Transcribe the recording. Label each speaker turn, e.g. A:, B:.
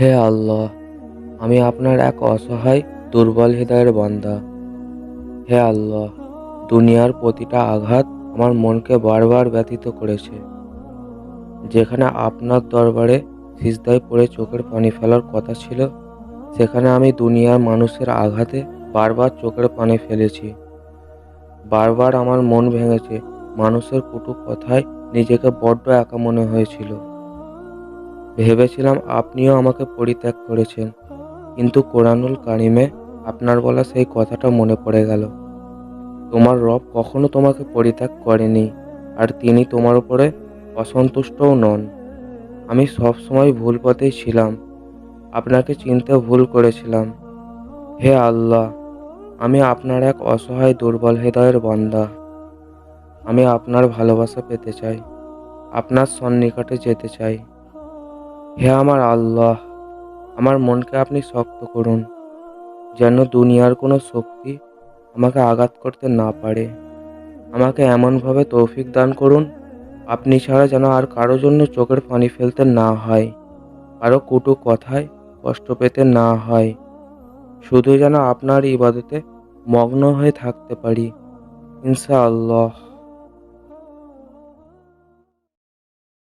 A: হে আল্লাহ, আমি আপনার এক অসহায়, দুর্বল হৃদয়ের বান্দা। হে আল্লাহ, দুনিয়ার প্রতিটা আঘাত আমার মনকে বারবার ব্যথিত করেছে। যেখানে আপনার দরবারে সিজদায় পড়ে চোখের পানি ফেলার কথা ছিল, সেখানে আমি দুনিয়ার মানুষের আঘাতে বারবার চোখের পানি ফেলেছি। বারবার আমার মন ভেঙেছে, মানুষের কুটু কথায় নিজেকে বড্ড একা মনে হয়েছিল। ভেবেছিলাম আপনিও আমাকে পরিত্যাগ করেছেন। কিন্তু কোরআনুল কারিমে আপনার বলা সেই কথাটা মনে পড়ে গেল। তোমার রব কখনো তোমাকে পরিত্যাগ করেনি, আর তিনি তোমার উপরে অসন্তুষ্টও নন। আমি সবসময় ভুল পথেই ছিলাম, আপনাকে চিনতে ভুল করেছিলাম। হে আল্লাহ, আমি আপনার এক অসহায় দুর্বল হৃদয়ের বান্দা। আমি আপনার ভালোবাসা পেতে চাই, আপনার সন্নিকটে যেতে চাই। হে আমার আল্লাহ, আমার মনকে আপনি শক্ত করুন, যেন দুনিয়ার কোনো শক্তি আমাকে আঘাত করতে না পারে। আমাকে এমনভাবে তৌফিক দান করুন, আপনি ছাড়া যেন আর কারও জন্য চোখের পানি ফেলতে না হয়, কারও কুটু কথায় কষ্ট পেতে না হয়। শুধু যেন আপনার ইবাদতে মগ্ন হয়ে থাকতে পারি, ইনশাআল্লাহ।